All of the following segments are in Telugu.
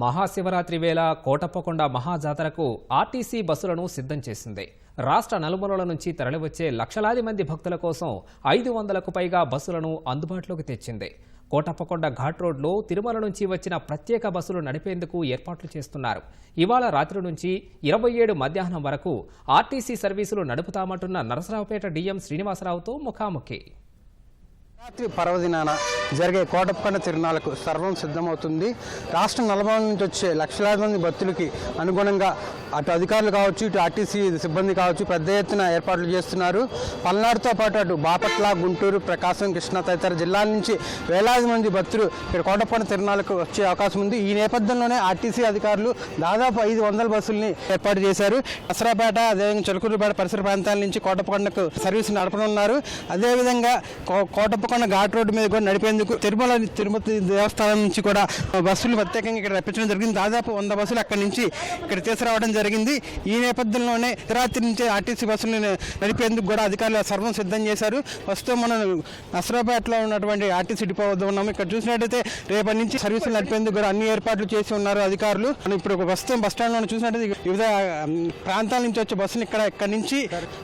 మహాశివరాత్రి వేళ కోటప్పకొండ మహాజాతరకు ఆర్టీసీ బస్సులను సిద్ధం చేసింది. రాష్ట్ర నలుమూలల నుంచి తరలివచ్చే లక్షలాది మంది భక్తుల కోసం ఐదు వందలకు పైగా బస్సులను అందుబాటులోకి తెచ్చింది. కోటప్పకొండ ఘాట్ రోడ్లో తిరుమల నుంచి వచ్చిన ప్రత్యేక బస్సులు నడిపేందుకు ఏర్పాట్లు చేస్తున్నారు. ఇవాళ రాత్రి నుంచి ఇరవై ఏడు మధ్యాహ్నం వరకు ఆర్టీసీ సర్వీసులు నడుపుతామంటున్న నరసరావుపేట డీఎం శ్రీనివాసరావుతో ముఖాముఖి. రాత్రి పర్వదినాన జరిగే కోటప్పకొండ తిరునాళ్ళకు సర్వం సిద్ధమవుతుంది. రాష్ట్ర నలభై నుంచి వచ్చే లక్షలాది మంది భక్తులకి అనుగుణంగా అటు అధికారులు కావచ్చు ఇటు ఆర్టీసీ సిబ్బంది కావచ్చు పెద్ద ఎత్తున ఏర్పాట్లు చేస్తున్నారు. పల్నాడుతో పాటు అటు బాపట్ల గుంటూరు ప్రకాశం కృష్ణా తదితర జిల్లాల నుంచి వేలాది మంది భక్తులు ఇక్కడ కోటప్పకొండ తిరునాళ్ళకు వచ్చే అవకాశం ఉంది. ఈ నేపథ్యంలోనే ఆర్టీసీ అధికారులు దాదాపు ఐదు వందల బస్సుల్ని ఏర్పాటు చేశారు. అసరాపేట అదేవిధంగా చిలకూరుపేట పరిసర ప్రాంతాల నుంచి కోటప్పకొండకు సర్వీస్ నడపనున్నారు. అదేవిధంగా కో- కోటప్పకొండ ఘాట్ రోడ్డు మీద కూడా నడిపేందుకు తిరుమల తిరుపతి దేవస్థానం నుంచి కూడా బస్సులు ప్రత్యేకంగా ఇక్కడ రప్పించడం జరిగింది. దాదాపు వంద బస్సులు అక్కడి నుంచి ఇక్కడ తీసుకురావడం జరిగింది. ఈ నేపథ్యంలోనే రాత్రి నుంచి ఆర్టీసీ బస్సులు నడిపేందుకు కూడా అధికారులు సర్వం సిద్ధం చేశారు. ప్రస్తుతం మనం నసరాపేటలో ఉన్నటువంటి ఆర్టీసీ డిపో వద్ద ఉన్నాము. ఇక్కడ చూసినట్టయితే రేపటి నుంచి సర్వీసులు నడిపేందుకు కూడా అన్ని ఏర్పాట్లు చేసి ఉన్నారు అధికారులు. మనం ఇప్పుడు ప్రస్తుతం బస్ స్టాండ్లో చూసినట్టయితే వివిధ ప్రాంతాల నుంచి వచ్చే బస్సులు ఇక్కడ ఇక్కడ నుంచి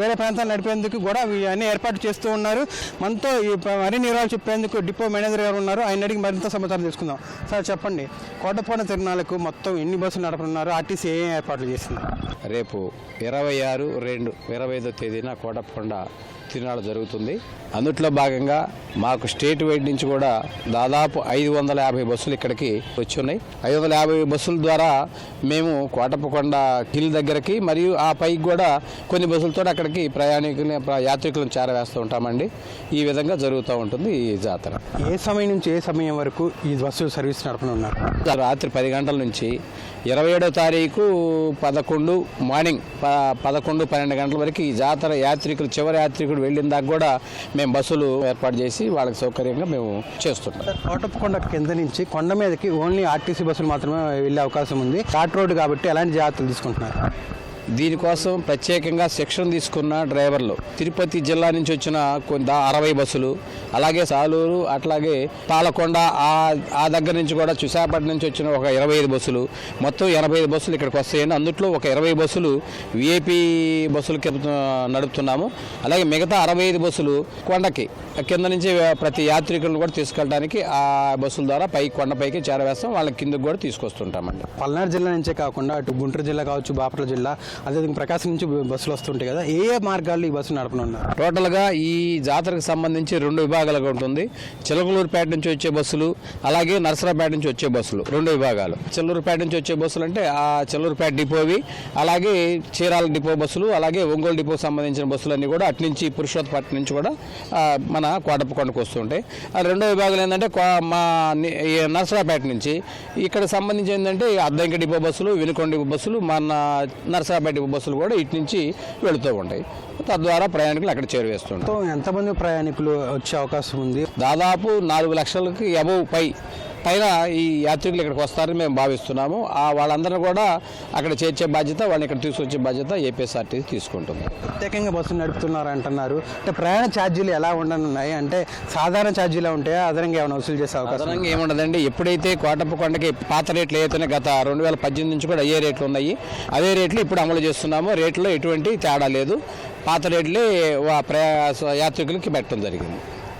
వేరే ప్రాంతాలు నడిపేందుకు కూడా అన్ని ఏర్పాట్లు చేస్తూ ఉన్నారు. మనతో ఈ మరిన్ని వివరాలు చెప్పేందుకు డిపో మేనేజర్ గారు ఉన్నారు. ఆయన అడిగి మరింత సమాచారం తీసుకుందాం సార్ చెప్పండి. కోటపోన తిరునాళ్ళకు మొత్తం ఎన్ని బస్సులు నడపనున్నారు? ఆర్టీసీ ఏ ఏ ఏర్పాట్లు చేసింది? రేపు ఇరవై ఆరు రెండు ఇరవై ఐదో తేదీన కోటప్పకొండ తిరునాళ్ళు జరుగుతుంది. అందుట్లో భాగంగా మాకు స్టేట్ వైడ్ నుంచి కూడా దాదాపు ఐదు వందల యాభై బస్సులు ఇక్కడికి వచ్చి ఉన్నాయి ఐదు వందల యాభై బస్సుల ద్వారా మేము కోటప్పకొండ హిల్ దగ్గరికి మరియు ఆ పైకి కూడా కొన్ని బస్సులతో అక్కడికి ప్రయాణికులు యాత్రికులను చేరవేస్తూ ఉంటామండి. ఈ విధంగా జరుగుతూ ఉంటుంది ఈ జాతర. ఏ సమయం నుంచి ఏ సమయం వరకు ఈ బస్సు సర్వీస్ నడపనున్నారు రాత్రి పది గంటల నుంచి ఇరవై ఏడో తారీఖు పదకొండు మార్నింగ్ పదకొండు పన్నెండు గంటల వరకు ఈ జాతర యాత్రికులు చివరి యాత్రికుడు వెళ్ళిన దాకా కూడా మేము బస్సులు ఏర్పాటు చేసి వాళ్ళకి సౌకర్యంగా మేము చేస్తుంటాం కోటప్పకొండ కింద నుంచి కొండ మీదకి ఓన్లీ ఆర్టీసీ బస్సులు మాత్రమే వెళ్ళే అవకాశం ఉంది. ఘాట్ రోడ్డు కాబట్టి ఎలాంటి జాగ్రత్తలు తీసుకుంటున్నారు? దీనికోసం ప్రత్యేకంగా శిక్షణ తీసుకున్న డ్రైవర్లు తిరుపతి జిల్లా నుంచి వచ్చిన కొంత అరవై బస్సులు అలాగే సాలూరు అట్లాగే పాలకొండ ఆ ఆ దగ్గర నుంచి కూడా చుసాపట్నం నుంచి వచ్చిన ఒక ఇరవై ఐదు బస్సులు. మొత్తం ఎనభై ఐదు బస్సులు ఇక్కడికి వస్తాయండి. అందుట్లో ఒక ఇరవై బస్సులు విఐపి బస్సులకి నడుపుతున్నాము. అలాగే మిగతా అరవై ఐదు బస్సులు కొండకి కింద నుంచి ప్రతి యాత్రికులను కూడా తీసుకెళ్ళడానికి ఆ బస్సుల ద్వారా పై కొండపైకి చేరవేస్తాం. వాళ్ళకి కిందకు కూడా తీసుకొస్తుంటామండి. పల్నాడు జిల్లా నుంచే కాకుండా అటు గుంటూరు జిల్లా కావచ్చు బాపట్ల జిల్లా అదేవిధంగా ప్రకాశం నుంచి బస్సులు వస్తుంటాయి కదా. ఏ ఏ మార్గాల్లో ఈ బస్సులు నడపనున్నారు? టోటల్గా ఈ జాతరకు సంబంధించి రెండు విభాగాలుగా ఉంటుంది. చిలకలూరుపేట నుంచి వచ్చే బస్సులు అలాగే నరసరాపేట నుంచి వచ్చే బస్సులు రెండు విభాగాలు. చిల్లూరుపేట నుంచి వచ్చే బస్సులు అంటే ఆ చిల్లూరుపేట డిపోవి అలాగే చీరాల డిపో బస్సులు అలాగే ఒంగోలు డిపో సంబంధించిన బస్సులు అన్నీ కూడా అట్నుంచి పురుషోత్పట్నం నుంచి కూడా మన కోటప్పకొండకు వస్తుంటాయి. ఆ రెండో విభాగాలు ఏంటంటే కో- మా నరసరాపేట నుంచి. ఇక్కడ సంబంధించి ఏంటంటే అద్దంకి డిపో బస్సులు వెనుకొండ డిపో బస్సులు మన నరసరాపేట డిపో బస్సులు కూడా ఇటు నుంచి వెళుతూ ఉంటాయి. తద్వారా ప్రయాణికులు అక్కడ చేరువేస్తుంటారు. ఎంతమంది ప్రయాణికులు వచ్చే అవకాశం ఉంది. దాదాపు నాలుగు లక్షలకి అబవ్ పై పైన ఈ యాత్రికులు ఇక్కడికి వస్తారని మేము భావిస్తున్నాము. ఆ వాళ్ళందరూ కూడా అక్కడ చేర్చే బాధ్యత వాళ్ళని ఇక్కడ తీసుకొచ్చే బాధ్యత ఏపీఎస్ఆర్టీసీ తీసుకుంటుంది. ప్రత్యేకంగా బస్సులు నడుపుతున్నారు అంటున్నారు అంటే ప్రయాణ ఛార్జీలు ఎలా ఉండనున్నాయి? అంటే సాధారణ ఛార్జీలు ఉంటాయా? అదనంగా ఏమైనా వసూలు చేసే అవకాశం ఏముండదండి. ఎప్పుడైతే కోటప్పకొండకి పాత రేట్లు ఏదైతే గత రెండు వేల పద్దెనిమిది నుంచి కూడా అయ్యే రేట్లు ఉన్నాయి అదే రేట్లు ఇప్పుడు అమలు చేస్తున్నాము. రేట్లో ఎటువంటి తేడా లేదు. పాత రేట్లే యాత్రికులకి పెట్టడం జరిగింది.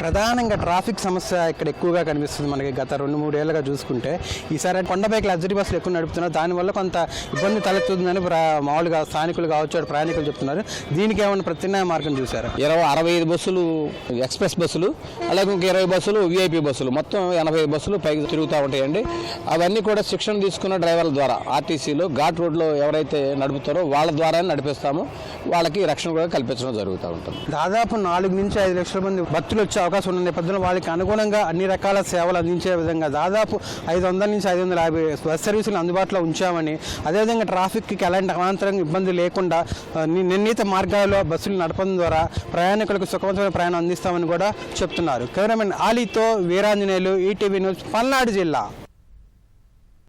ప్రధానంగా ట్రాఫిక్ సమస్య ఇక్కడ ఎక్కువగా కనిపిస్తుంది మనకి గత రెండు మూడేళ్ళుగా చూసుకుంటే. ఈసారి కొండపైకి లగ్జరీ బస్సులు ఎక్కువ నడుపుతున్నారు. దానివల్ల కొంత ఇబ్బంది తలెత్తుందని ప్ర- మామూలుగా స్థానికులు కావచ్చు ప్రయాణికులు చెప్తున్నారు. దీనికి ఏమైనా ప్రత్యామ్నాయ మార్గం చూసారా ఇరవై అరవై ఐదు బస్సులు ఎక్స్ప్రెస్ బస్సులు అలాగే ఇంక ఇరవై బస్సులు విఐపి బస్సులు. మొత్తం ఎనభై బస్సులు పైకి తిరుగుతూ ఉంటాయండి. అవన్నీ కూడా శిక్షణ తీసుకున్న డ్రైవర్ల ద్వారా ఆర్టీసీలో ఘాట్ రోడ్లో ఎవరైతే నడుపుతారో వాళ్ళ ద్వారా నడిపిస్తాము. వాళ్ళకి రక్షణ కూడా కల్పించడం జరుగుతూ ఉంటుంది. దాదాపు నాలుగు నుంచి ఐదు లక్షల మంది భక్తులు వచ్చే అవకాశం ఉన్న నేపథ్యంలో వాళ్ళకి అనుగుణంగా అన్ని రకాల సేవలు అందించే విధంగా దాదాపు ఐదు వందల నుంచి ఐదు వందల యాభై బస్ సర్వీసులు అందుబాటులో ఉంచామని అదేవిధంగా ట్రాఫిక్కి ఎలాంటి అనంతరం ఇబ్బంది లేకుండా నిర్ణీత మార్గాల్లో బస్సులు నడపడం ద్వారా ప్రయాణికులకు సుఖవంతమైన ప్రయాణం అందిస్తామని కూడా చెప్తున్నారు. కెమెరామెన్ ఆలీతో వీరాంజనేయులు ఈటీవీ న్యూస్ పల్నాడు జిల్లా.